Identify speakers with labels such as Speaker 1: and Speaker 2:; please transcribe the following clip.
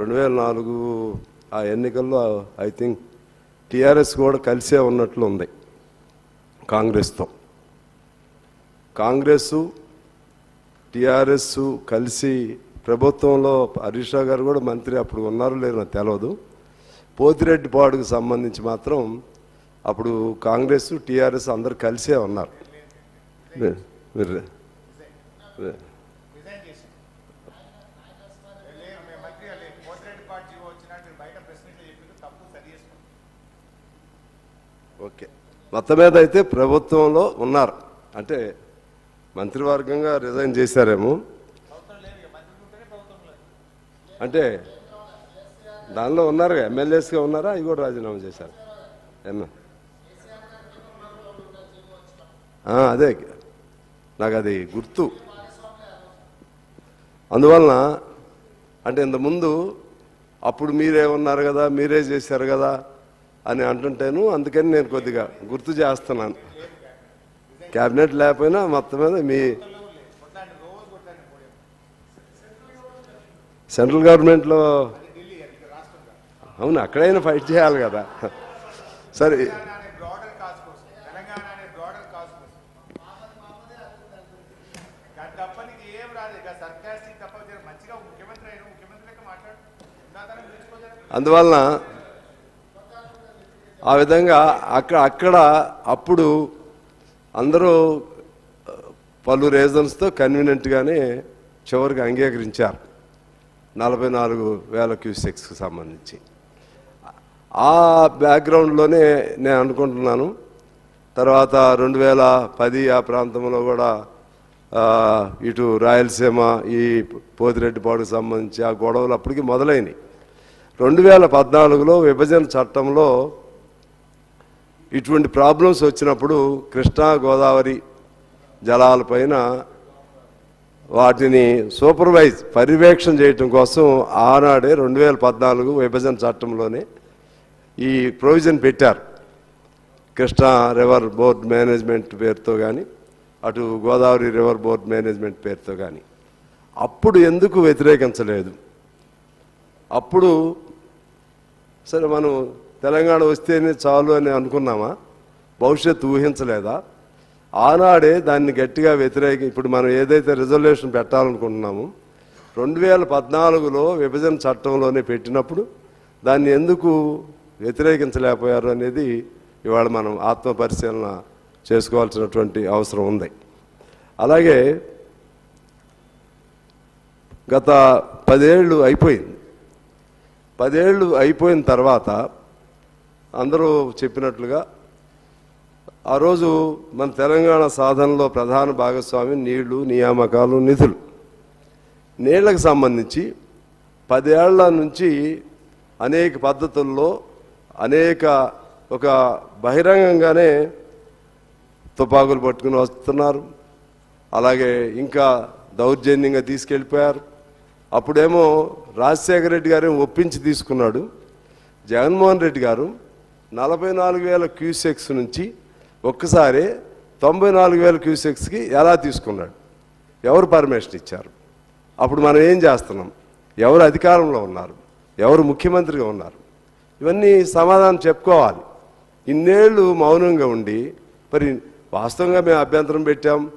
Speaker 1: రెండు వేల నాలుగు ఆ ఎన్నికల్లో ఐ థింక్ టీఆర్ఎస్ కూడా కలిసే ఉన్నట్లు ఉంది కాంగ్రెస్తో. కాంగ్రెస్ టీఆర్ఎస్ కలిసి ప్రభుత్వంలో హరీష్ రావు గారు కూడా మంత్రి అప్పుడు ఉన్నారో లేదో నాకు తెలియదు పోతిరెడ్డిపాడుకు సంబంధించి మాత్రం అప్పుడు కాంగ్రెస్ టీఆర్ఎస్ అందరు కలిసే ఉన్నారు. మీరు- ఓకే. మొత్తం మీద అయితే ప్రభుత్వంలో ఉన్నారు అంటే మంత్రివర్గంగా రిజైన్ చేశారేమో అంటే దానిలో ఉన్నారు ఎమ్మెల్యేస్గా ఉన్నారా అవి కూడా రాజీనామా చేశారు. ఎమ్మె అదే. నాకు అది గుర్తు. అందువలన అంటే ఇంతకుముందు అప్పుడు మీరే ఉన్నారు కదా మీరే చేశారు కదా అని అంటుంటాను అందుకని నేను కొద్దిగా గుర్తు చేస్తున్నాను. క్యాబినెట్ లేకపోయినా మొత్తం మీద మీ సెంట్రల్ గవర్నమెంట్లో అవును అక్కడైనా ఫైట్ చేయాలి కదా. సరే. అందువలన ఆ విధంగా అక్కడ అక్కడ అప్పుడు అందరూ పలు రీజన్స్తో కన్వీనెంట్గానే చివరికి అంగీకరించారు. నలభై నాలుగు వేల క్యూసెక్స్కి సంబంధించి. ఆ బ్యాక్గ్రౌండ్లోనే నేను అనుకుంటున్నాను. తర్వాత రెండు వేల పది ఆ ప్రాంతంలో కూడా ఇటు రాయలసీమ ఈ పోతిరెడ్డిపాడుకు సంబంధించి ఆ గొడవలు అప్పటికి మొదలైనవి రెండు వేల పద్నాలుగులో విభజన చట్టంలో ఇటువంటి ప్రాబ్లమ్స్ వచ్చినప్పుడు కృష్ణా గోదావరి జలాలపైన వాటిని సూపర్వైజ్ పర్యవేక్షణ చేయటం కోసం ఆనాడే రెండు వేల పద్నాలుగు విభజన చట్టంలోనే ఈ ప్రొవిజన్ పెట్టారు. కృష్ణా రివర్ బోర్డ్ మేనేజ్మెంట్ పేరుతో కానీ అటు గోదావరి రివర్ బోర్డ్ మేనేజ్మెంట్ పేరుతో కానీ అప్పుడు ఎందుకు వ్యతిరేకించలేదు? అప్పుడు సరే మనం తెలంగాణ వస్తేనే చాలు అని అనుకున్నామా? భవిష్యత్తు ఊహించలేదా? ఆనాడే దాన్ని గట్టిగా వ్యతిరేకి ఇప్పుడు మనం ఏదైతే రిజర్వేషన్ పెట్టాలనుకుంటున్నామో రెండు వేల పద్నాలుగులో విభజన చట్టంలోనే పెట్టినప్పుడు దాన్ని ఎందుకు వ్యతిరేకించలేకపోయారు అనేది ఇవాళ మనం ఆత్మ పరిశీలన చేసుకోవాల్సినటువంటి అవసరం ఉంది. అలాగే గత పదేళ్ళు అయిపోయింది. పదేళ్ళు అయిపోయిన తర్వాత అందరూ చెప్పినట్లుగా ఆ రోజు మన తెలంగాణ సాధనలో ప్రధాన భాగస్వామి నీళ్ళు నియామకాలు నిధులు. నీళ్ళకు సంబంధించి పదేళ్ళ నుంచి అనేక పద్ధతుల్లో అనేక ఒక బహిరంగంగానే తుపాకులు పట్టుకుని వస్తున్నారు. అలాగే ఇంకా దౌర్జన్యంగా తీసుకెళ్ళిపోయారు. అప్పుడేమో రాజశేఖర రెడ్డి గారు ఒప్పించి తీసుకున్నాడు. జగన్మోహన్ రెడ్డి గారు నలభై నాలుగు వేల క్యూసెక్స్ నుంచి ఒక్కసారి తొంభై నాలుగు వేల క్యూసెక్స్కి ఎలా తీసుకున్నాడు? ఎవరు పర్మిషన్ ఇచ్చారు? అప్పుడు మనం ఏం చేస్తున్నాం? ఎవరు అధికారంలో ఉన్నారు? ఎవరు ముఖ్యమంత్రిగా ఉన్నారు? ఇవన్నీ సమాధానం చెప్పుకోవాలి. ఇన్నేళ్ళు మౌనంగా ఉండి మరి వాస్తవంగా మేము అభ్యంతరం పెట్టాం.